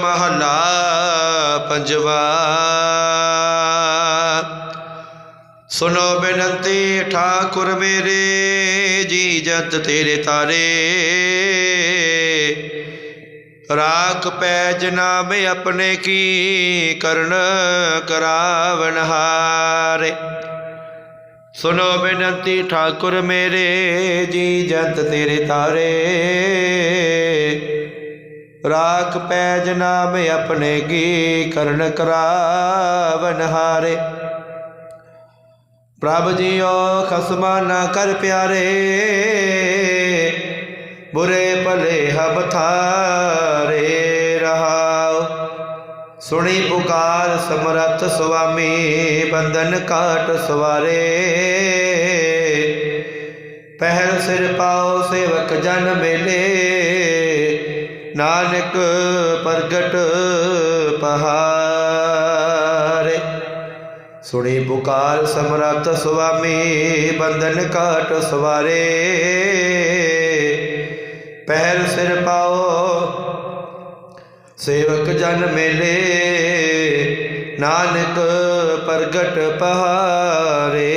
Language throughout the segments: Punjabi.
ਮਹੱਲਾ ਪੰਜਵਾ। ਸੁਨੋ ਬੇਨੰਤੀ, ਠਾਕੁਰ ਮੇਰੇ, ਜੀ ਜਤ ਤੇਰੇ ਤਾਰੇ। ਰਾਖ ਪੈਜ ਨਾਮ ਆਪਣੇ ਕੀ ਕਰਨ ਕਰਾਵਨ ਹਾਰੇ। ਸੁਨੋ ਬੇਨੰਤੀ, ਠਾਕੁਰ ਮੇਰੇ, ਜੀ ਜੰਤ ਤੇਰੇ ਤਾਰੇ। ਰਾਖ ਪੈਜ ਨਾਮ ਆਪਣੇ ਕੀ ਕਰਨ ਕਰਾਵਨ ਹਾਰੇ। ਪ੍ਰਭ ਜੀਓ ਖਸਮਾ ਨਾ ਕਰ ਪਿਆਰੇ, ਬੁਰੇ ਭਲੇ ਹਬ ਥਾਰੇ ਰਹਾਉ ਸੁਣੀ ਪੁਕਾਰ ਸਮਰੱਥ ਸੁਆਮੀ, ਬੰਧਨ ਕਾਟ ਸਵਾਰੇ। ਪਹਿਲ ਸਿਰ ਪਾਓ ਸੇਵਕ ਜਨ ਮੇਲੇ ਨਾਨਕ ਪ੍ਰਗਟ ਪਹਾਰੇ। ਸੁਣੀ ਪੁਕਾਰ ਸਮਰੱਥ ਸੁਆਮੀ, ਬੰਧਨ ਕਾਟ ਸਵਾਰੇ। ਪਹਿਲ ਸਿਰ ਪਾਓ, ਸੇਵਕ ਜਨ ਮੇਲੇ। ਨਾਨਕ ਪ੍ਰਗਟ ਪਹਾਰੇ।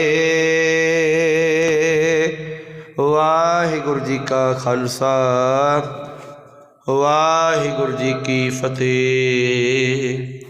ਵਾਹਿਗੁਰੂ ਜੀ ਕਾ ਖਾਲਸਾ। ਵਾਹਿਗੁਰੂ ਜੀ ਕੀ ਫਤਿਹ।